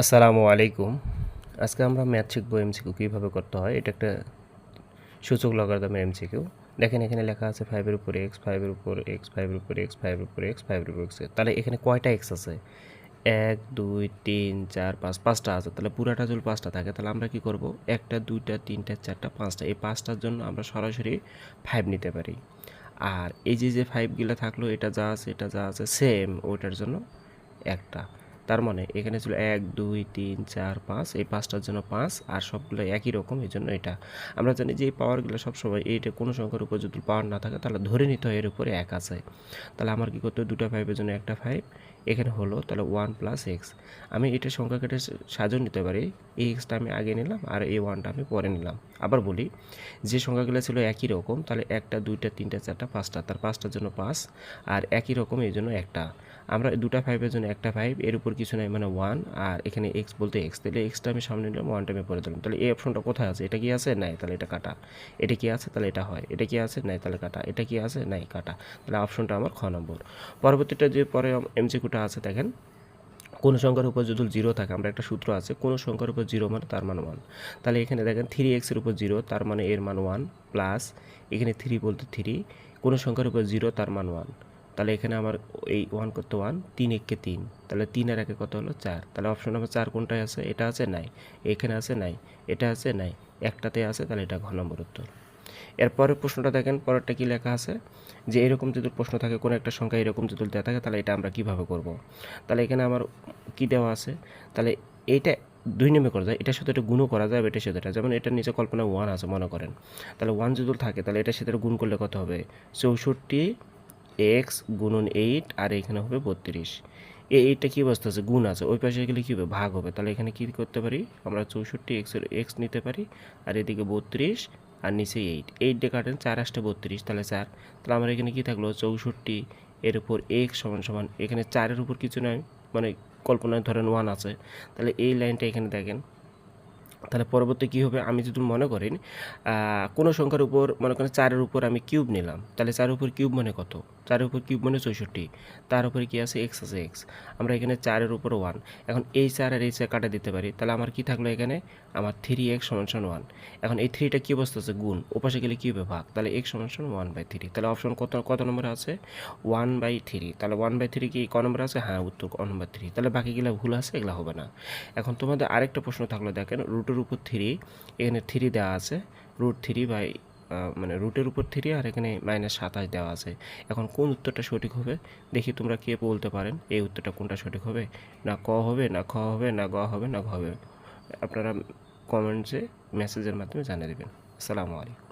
আসসালামু আলাইকুম। আজকে আমরা ম্যাথ শিখব এমসিকিউ কীভাবে করতে হয়। এটা একটা সূচক লগারিদমের এমসিকিউ দেখেন এখানে লেখা আছে ফাইভের উপর এক্স ফাইভের উপর এক্স ফাইভের উপর এক্স ফাইভের উপর এক্স ফাইভের উপর এক্স তাহলে এখানে কয়টা এক্স আছে? এক, দুই, তিন, চার, পাঁচ, পাঁচটা আছে। তাহলে পুরাটা যদি পাঁচটা থাকে, তাহলে আমরা কি করব? একটা, দুইটা, তিনটা, চারটা, পাঁচটা। এই পাঁচটার জন্য আমরা সরাসরি ফাইভ নিতে পারি। আর এই যে যে ফাইভগুলো থাকল, এটা যা আছে, এটা যা আছে সেম ওইটার জন্য একটা। তার মানে এখানে ছিল এক, দুই, তিন, চার, পাঁচ, এই পাঁচটার জন্য পাঁচ, আর সবগুলো একই রকম, এই জন্য এটা। আমরা জানি যে এই পাওয়ারগুলো সবসময় এইটা কোনো সংখ্যার উপর যদি পাওয়ার না থাকে, তাহলে ধরে নিতে হয় এর উপরে এক আছে। তাহলে আমার কী করতে হবে দুটো ফাইভের জন্য একটা ফাইভ এখানে হলো, তাহলে ওয়ান প্লাস এক্স আমি এটা সংখ্যা কেটে সাজিয়ে নিতে পারি। এই এক্সটা আমি আগে নিলাম আর এই ওয়ানটা আমি পরে নিলাম। আবার বলি, যে সংখ্যাগুলো ছিল একই রকম, তাহলে একটা, দুইটা, তিনটা, চারটা, পাঁচটা, তার পাঁচটার জন্য পাঁচ আর একই রকম এই জন্য একটা। আমরা দুটা ফাইভের জন্য একটা ফাইভ এর উপর কিছু নাই মানে ওয়ান আর এখানে এক্স বলতে এক্স তাহলে এক্সটা আমি সামনে নিলাম ওয়ানটা আমি পরে দিলাম তাহলে এই অপশনটা কোথায় আছে? এটা কি আছে? নাই, তাহলে এটা কাটা। এটা কি আছে? তাহলে এটা হয়। এটা কি আছে? নাই, তাহলে কাটা। এটা কি আছে? নাই, কাটা। তাহলে অপশনটা আমার খ নম্বর পরবর্তীটা যে পরে এমসিকিউটা আছে দেখেন। কোন সংখ্যার উপর যদি জিরো থাকে, আমরা একটা সূত্র আছে, কোন সংখ্যার উপর জিরো মানে তার মান ওয়ান তাহলে এখানে দেখেন থ্রি এক্সের উপর জিরো তার মানে এর মান ওয়ান প্লাস এখানে থ্রি বলতে থ্রি কোন সংখ্যার উপর জিরো তার মান ওয়ান তাহলে এখানে আমার এই ওয়ান করতে ওয়ান তিন এককে তিন। তাহলে তিন আর একে কত হলো? চার। তাহলে অপশন নাম্বার চার কোনটায় আছে? এটা আছে নাই। এখানে আছে নাই। এটা আছে নাই। একটাতে আছে, তাহলে এটা ঘ নম্বর উত্তর। এরপরের প্রশ্নটা দেখেন, পরেরটা কি লেখা আছে? যে এরকম যদি প্রশ্ন থাকে, কোনো একটা সংখ্যা এরকম যদি দেওয়া থাকে, তাহলে এটা আমরা কীভাবে করব? তাহলে এখানে আমার কি দেওয়া আছে? তাহলে এইটা দুই নেমে করা যায়। এটার সাথে এটা গুণও করা যায় এটার সাথে যেমন এটার নিচে কল্পনা ওয়ান আছে, মনে করেন। তাহলে ওয়ান যদি থাকে, তাহলে এটার সাথে গুণ করলে কত হবে? চৌষট্টি এক্স গুণন এইট, আর এখানে হবে বত্রিশ। এই এইটটা কী অবস্থা আছে? গুণ আছে। ওই পাশে গেলে কী হবে? ভাগ হবে। তাহলে এখানে কী করতে পারি? আমরা চৌষট্টি এক্সের এক্স নিতে পারি, আর এদিকে বত্রিশ আর নিচে এইট এইট ডে কাটেন, চার আসতে বত্রিশ। তাহলে চার। তাহলে আমার এখানে কী থাকল? চৌষট্টি। এর উপর এক সমান সমান, এখানে চারের উপর কিছু নয় মানে কল্পনায় ধরেন ওয়ান আছে। তাহলে এই লাইনটা এখানে দেখেন। তাহলে পরবর্তী কী হবে? আমি যদি মনে করেন কোনো সংখ্যার উপর, মনে করেন চারের উপর আমি কিউব নিলাম, তাহলে চারের উপর কিউব মানে কত? চারের উপর কিউব মানে চৌষট্টি, তার উপরে কী আছে? এক্স আছে এক্স। আমরা এখানে চারের উপর ওয়ান। এখন এই চার আর এই চার কাটা দিতে পারি, তাহলে আমার কি থাকল এখানে? আমার থ্রি এক্স সমান সমান ওয়ান। এখন এই থ্রিটা কী অবস্থা আছে? গুণ। ওপাশে গেলে কী হবে? ভাগ। তাহলে এক্স সমান সমান ওয়ান বাই থ্রি। তাহলে অপশন কত কত নম্বর আছে? One by three. তাহলে ওয়ান বাই থ্রি কি ক নম্বর আছে? হ্যাঁ উত্তর ক নম্বর থ্রি। তাহলে বাকিগুলো ভুল আছে, এগুলো হবে না। এখন তোমাদের আরেকটা প্রশ্ন থাকল, দেখেন রুটের উপর থ্রি এখানে থ্রি দেওয়া আছে। রুট থ্রি বাই মানে রুটের উপর থ্রি আর এখানে মাইনাস সাতাশ দেওয়া আছে। এখন কোন উত্তরটা সঠিক হবে, দেখি তোমরা কে বলতে পারেন, এই উত্তরটা কোনটা সঠিক হবে? না ক হবে, না খ হবে, না গ হবে, না ঘ হবে। আপনারা কমেন্টসে মেসেজের মাধ্যমে জানিয়ে দেবেন। আসসালামু আলাইকুম।